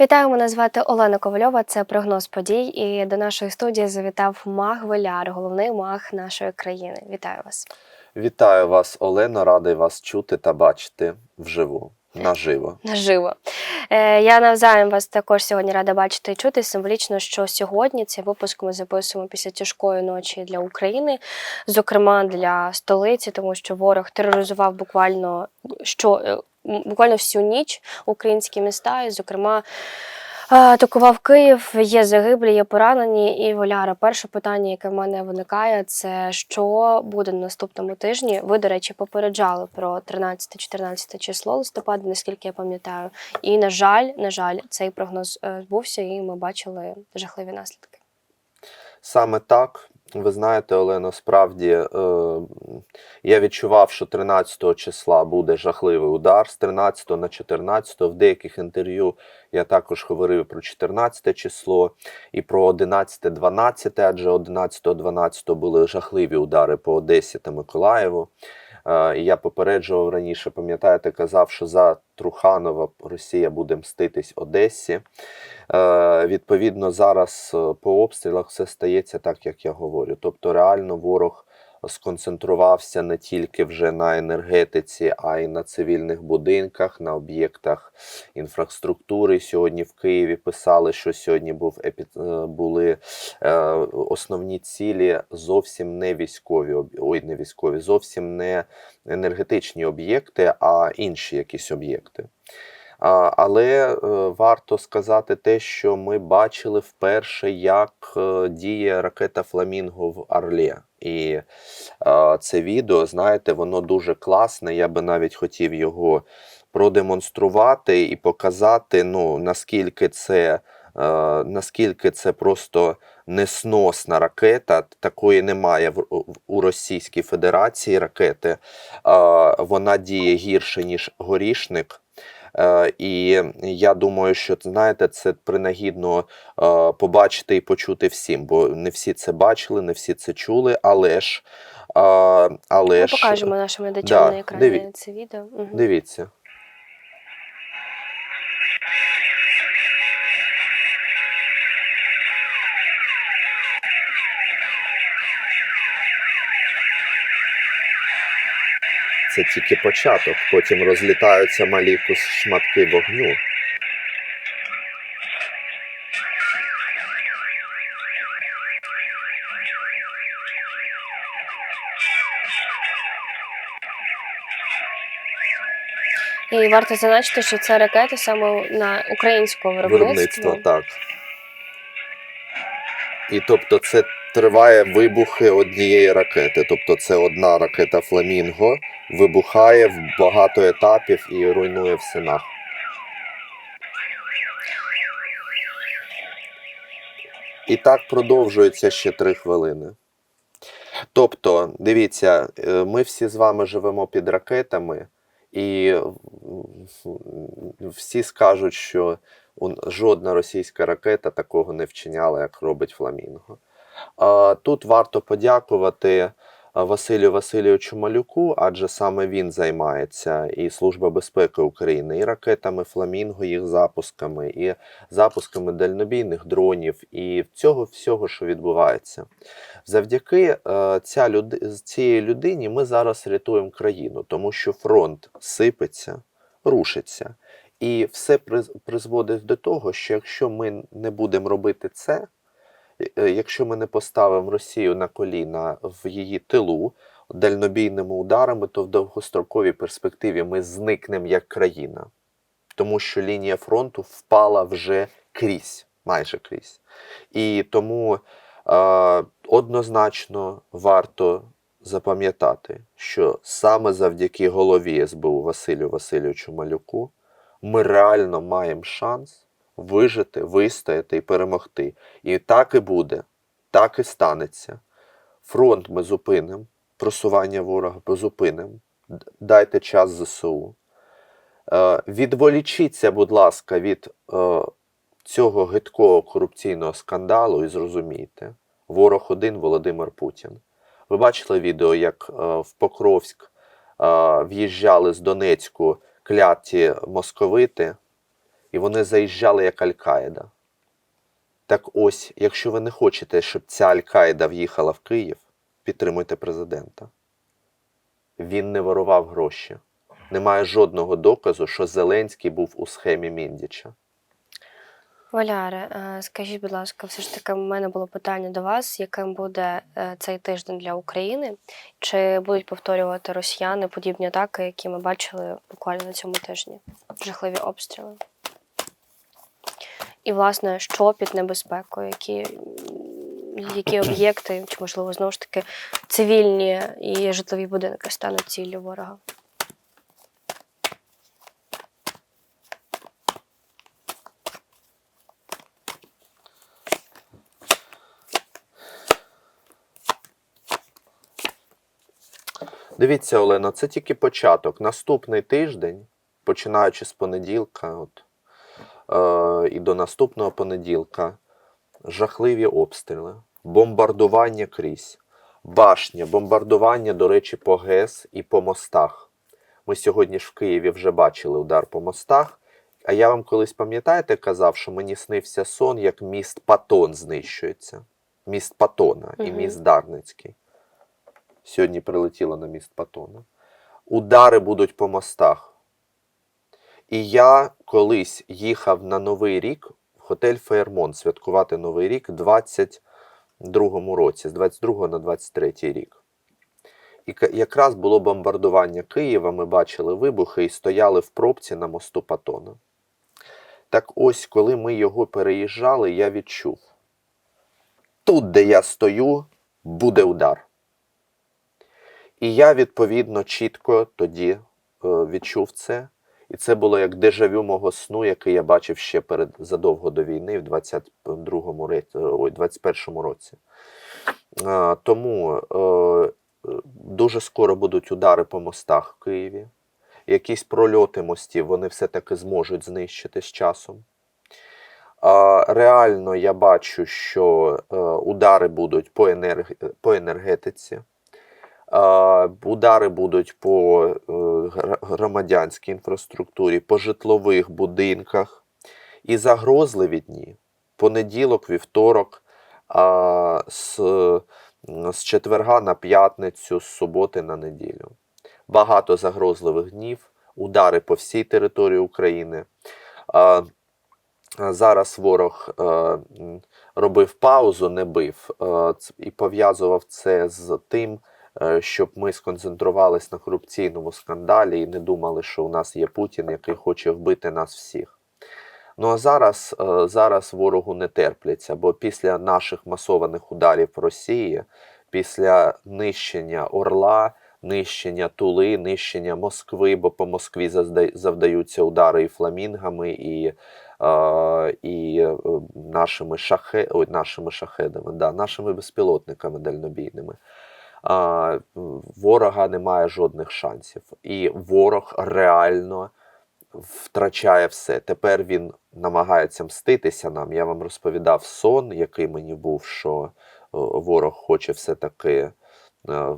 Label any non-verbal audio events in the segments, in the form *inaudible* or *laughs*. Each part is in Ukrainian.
Вітаю, мене звати Олена Ковальова. Це прогноз подій. І до нашої студії завітав маг Веляр, головний маг нашої країни. Вітаю вас. Вітаю вас, Олено, радий вас чути та бачити вживу, наживо. *laughs* Наживо. Е, я навзаєм вас також сьогодні рада бачити і чути. Символічно, що сьогодні цей випуск ми записуємо після тяжкої ночі для України, зокрема для столиці, тому що ворог тероризував буквально що е, буквально всю ніч українські міста, і, зокрема. е, Атакував Київ, є загиблі, є поранені. І Воляра, перше питання, яке в мене виникає, це що буде на наступному тижні. Ви, до речі, попереджали про 13-14 число листопада, наскільки я пам'ятаю. І на жаль, на жаль, цей прогноз е, збувся, і ми бачили жахливі наслідки. Саме так, ви знаєте, Олено, справді е, я відчував, що 13 числа буде жахливий удар з 13 на 14. В деяких інтерв'ю я також говорив про 14 число і про 11-12, адже 11-12 були жахливі удари по Одесі та Миколаєву. Е, і Я попереджував раніше, пам'ятаєте, казав, що за Труханова Росія буде мститись Одесі. Е, Відповідно, зараз е, по обстрілах все стається так, як я говорю. Тобто, реально ворог сконцентрувався не тільки вже на енергетиці, а й на цивільних будинках, на об'єктах інфраструктури. Сьогодні в Києві писали, що сьогодні був епі... е, були е, основні цілі зовсім не військові, ой, не військові, зовсім не енергетичні об'єкти, а інші якісь об'єкти. Але е, варто сказати те, що ми бачили вперше, як е, діє ракета Фламінго в Орлі. І е, це відео, знаєте, воно дуже класне. Я би навіть хотів його продемонструвати і показати, ну, наскільки це, наскільки це просто несносна ракета. Такої немає в, в- у Російській Федерації ракети. Е, Вона діє гірше, ніж горішник. Е, І я думаю, що знаєте, це принагідно е, побачити і почути всім, бо не всі це бачили, не всі це чули, але ж, е, але Ми ж покажемо нашим глядачам да, на екрані диві- це відео. Мгм. дивіться. Це тільки початок, потім розлітаються малі шматки вогню. І варто зазначити, що це ракети саме на українського виробництва. Виробництво, так. І тобто це триває вибухи однієї ракети. Тобто це одна ракета Фламінго вибухає в багато етапів і руйнує все нах. І так продовжується ще три хвилини. Тобто, дивіться, е, ми всі з вами живемо під ракетами, і всі скажуть, що жодна російська ракета такого не вчиняла, як робить Фламінго. Тут варто подякувати Василю Васильовичу Малюку, адже саме він займається і Служба безпеки України, і ракетами Фламінго, їх запусками, і запусками дальнобійних дронів, і цього всього, що відбувається. Завдяки е, ця люди, з цієї людині ми зараз рятуємо країну, тому що фронт сипеться, рушиться. І все призводить до того, що якщо ми не будемо робити це, е, якщо ми не поставимо Росію на коліна в її тилу дальнобійними ударами, то в довгостроковій перспективі ми зникнемо як країна, тому що лінія фронту впала вже крізь, майже крізь. І тому е, однозначно варто запам'ятати, що саме завдяки голові СБУ Василю Васильовичу Малюку ми реально маємо шанс вижити, вистояти і перемогти. І так і буде, так і станеться. Фронт ми зупинимо, просування ворога ми зупинимо. Дайте час ЗСУ. Е, відволічіться, будь ласка, від е, цього гидкого корупційного скандалу і зрозумійте. Ворог один Володимир Путін. Ви бачили відео, як е, в Покровськ в'їжджали з Донецьку кляті московити, і вони заїжджали як Аль-Каїда. Так ось, якщо ви не хочете, щоб ця Аль-Каїда в'їхала в Київ, підтримуйте президента. Він не ворував гроші. Немає жодного доказу, що Зеленський був у схемі Міндіча. Валяре, скажіть, будь ласка, все ж таки, в мене було питання до вас, яким буде е, цей тиждень для України? Чи будуть повторювати росіяни подібні атаки, які ми бачили буквально на цьому тижні? Жахливі обстріли? І, власне, що під небезпекою, які, які об'єкти, чи, можливо, знову ж таки, цивільні і житлові будинки стануть ціллю ворога? Дивіться, Олено, це тільки початок. Наступний тиждень, починаючи з понеділка, от, е, і до наступного понеділка, жахливі обстріли, бомбардування крізь, башня, бомбардування, до речі, по ГЕС і по мостах. Ми сьогодні ж в Києві вже бачили удар по мостах. А я вам колись пам'ятаєте, казав, що мені снився сон, як міст Патон знищується. Міст Патона і міст Дарницький. Сьогодні прилетіло на міст Патона. Удари будуть по мостах. І я колись їхав на Новий рік в готель Фейермонт святкувати Новий рік в 22-му році, з 22 на 23 рік. І якраз було бомбардування Києва, ми бачили вибухи і стояли в пробці на мосту Патона. Так ось, коли ми його переїжджали, я відчув: тут, де я стою, буде удар. І я, відповідно, чітко тоді е, відчув це. І це було як дежавю мого сну, який я бачив ще перед задовго до війни, в 22-му е, ой, 21-му році. Тому е, дуже скоро будуть удари по мостах в Києві. Якісь прольоти мостів вони все-таки зможуть знищити з часом. Реально я бачу, що е, удари будуть по енергетиці. Удари будуть по е, громадянській інфраструктурі, по житлових будинках. І загрозливі дні. Понеділок, вівторок, з, з четверга на п'ятницю, з суботи на неділю. Багато загрозливих днів, удари по всій території України. Зараз ворог е, робив паузу, не бив е, і пов'язував це з тим, щоб ми сконцентрувались на корупційному скандалі і не думали, що у нас є Путін, який хоче вбити нас всіх. Ну а зараз, е, зараз ворогу не терпляться, бо після наших масованих ударів в Росії, після нищення Орла, нищення Тули, нищення Москви, бо по Москві завдаються удари і фламінгами, і, е, і е, нашими, шахе, ой, нашими шахедами, да, нашими безпілотниками дальнобійними. Ворога немає жодних шансів. І ворог реально втрачає все. Тепер він намагається мститися нам. Я вам розповідав сон, який мені був, що е, ворог хоче все-таки е,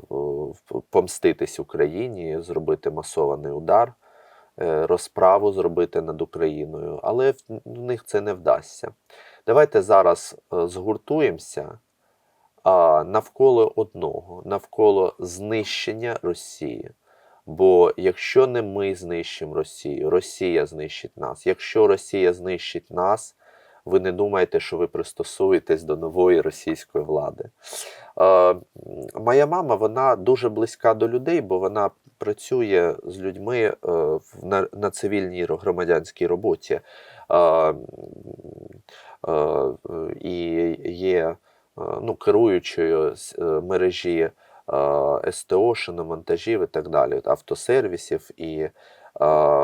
помститись Україні, зробити масований удар, е, розправу зробити над Україною, але в них це не вдасться. Давайте зараз згуртуємося навколо одного, навколо знищення Росії. Бо якщо не ми знищимо Росію, Росія знищить нас. Якщо Росія знищить нас, ви не думаєте, що ви пристосуєтесь до нової російської влади. Е, моя мама вона дуже близька до людей, бо вона працює з людьми е, на, на цивільній громадянській роботі. Е, е, і є ну, керуючою е, мережі е, СТО, шиномонтажів і так далі, автосервісів. І е,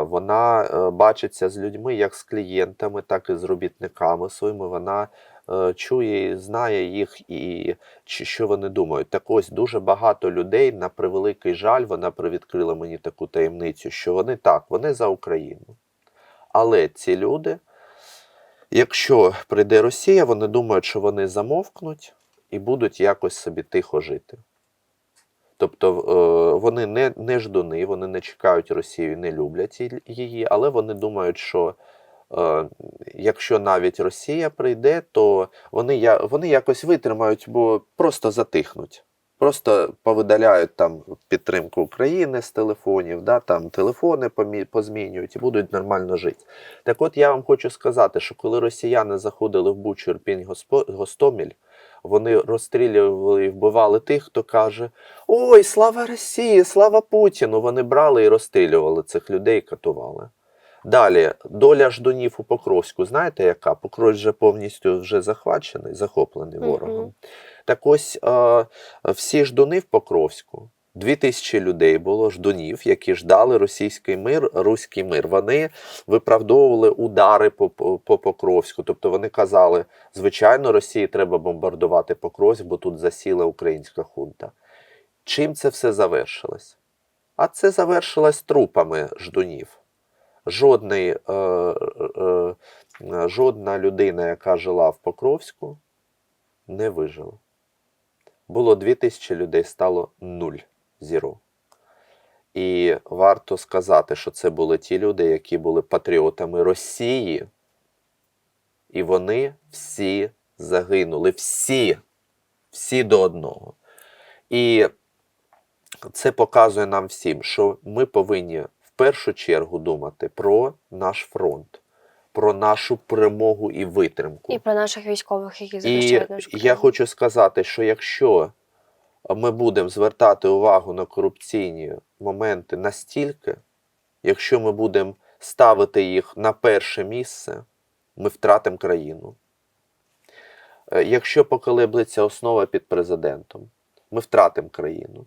вона е, бачиться з людьми як з клієнтами, так і з робітниками своїми. Вона е, чує і знає їх, і що вони думають. Так ось дуже багато людей, на превеликий жаль, вона привідкрила мені таку таємницю, що вони так, вони за Україну. Але ці люди, якщо прийде Росія, вони думають, що вони замовкнуть і будуть якось собі тихо жити. Тобто е, вони не, не ждуни, вони не чекають Росію, не люблять її, але вони думають, що е, якщо навіть Росія прийде, то вони, вони якось витримають, бо просто затихнуть. Просто повидаляють там підтримку України з телефонів, да, там телефони позмінюють і будуть нормально жити. Так от я вам хочу сказати, що коли росіяни заходили в Бучу, Ірпінь, Гостомель, вони розстрілювали і вбивали тих, хто каже: Ой, слава Росії, слава Путіну! Вони брали і розстрілювали цих людей, катували. Далі, доля ждунів у Покровську, знаєте яка? Покровськ вже повністю вже захвачений, захоплений Мгм. ворогом. Так ось е, всі ждуни в Покровську. Дві тисячі людей було ждунів, які ждали російський мир, руський мир. Вони виправдовували удари по, по, по Покровську. Тобто вони казали, звичайно, Росії треба бомбардувати Покровськ, бо тут засіла українська хунта. Чим це все завершилось? А це завершилось трупами ждунів. Жодний, е, е, е, жодна людина, яка жила в Покровську, не вижила. Було 2000 людей, стало нуль зіро. І варто сказати, що це були ті люди, які були патріотами Росії, і вони всі загинули. Всі, всі до одного. І це показує нам всім, що ми повинні першу чергу думати про наш фронт, про нашу перемогу і витримку. І про наших військових, які захищають нашу країну. я хочу сказати, що якщо ми будемо звертати увагу на корупційні моменти настільки, якщо ми будемо ставити їх на перше місце, ми втратимо країну. Е, Якщо поколеблеться основа під президентом, ми втратимо країну.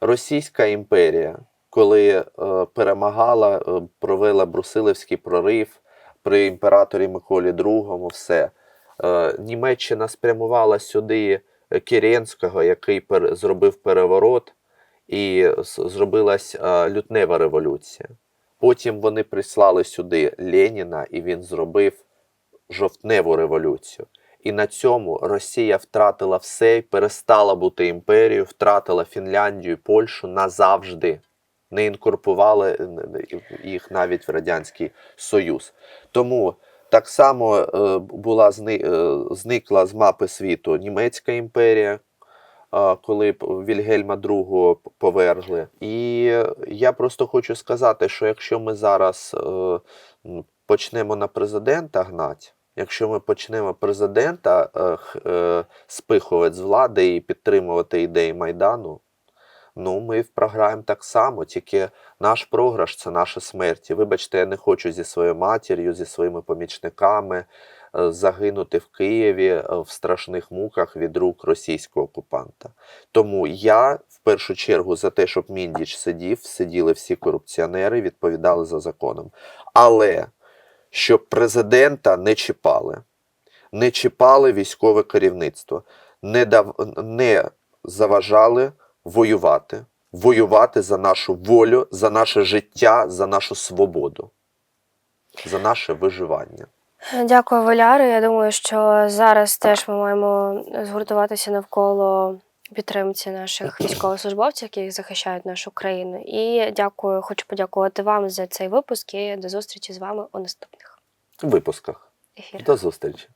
Російська імперія, коли е, перемагала, е, провела Брусилівський прорив при імператорі Миколі II, все. Е, Німеччина спрямувала сюди Керенського, який зробив переворот, і зробилась лютнева революція. Потім вони прислали сюди Леніна, і він зробив жовтневу революцію. І на цьому Росія втратила все перестала бути імперією, втратила Фінляндію, Польщу назавжди. Не інкорпували е, їх навіть в Радянський Союз. Тому так само е, була е, зникла з мапи світу Німецька імперія, коли Вільгельма II повергли. І я просто хочу сказати, що якщо ми зараз почнемо на президента гнати, якщо ми почнемо президента спихувати з влади і підтримувати ідеї Майдану, ну ми програємо так само, тільки наш програш це наша смерть. І вибачте, я не хочу зі своєю матір'ю, зі своїми помічниками е, загинути в Києві е, в страшних муках від рук російського окупанта. Тому я в першу чергу за те, щоб Міндіч сидів, сиділи всі корупціонери, відповідали за законом. Але щоб президента не чіпали, не чіпали військове керівництво, не, дав, не заважали воювати, воювати за нашу волю, за наше життя, за нашу свободу, за наше виживання. Дякую, Валяри. Я думаю, що зараз теж ми маємо згуртуватися навколо підтримці наших військовослужбовців, які захищають нашу країну. І дякую, хочу подякувати вам за цей випуск і до зустрічі з вами у наступних випусках. ефірах. До зустрічі!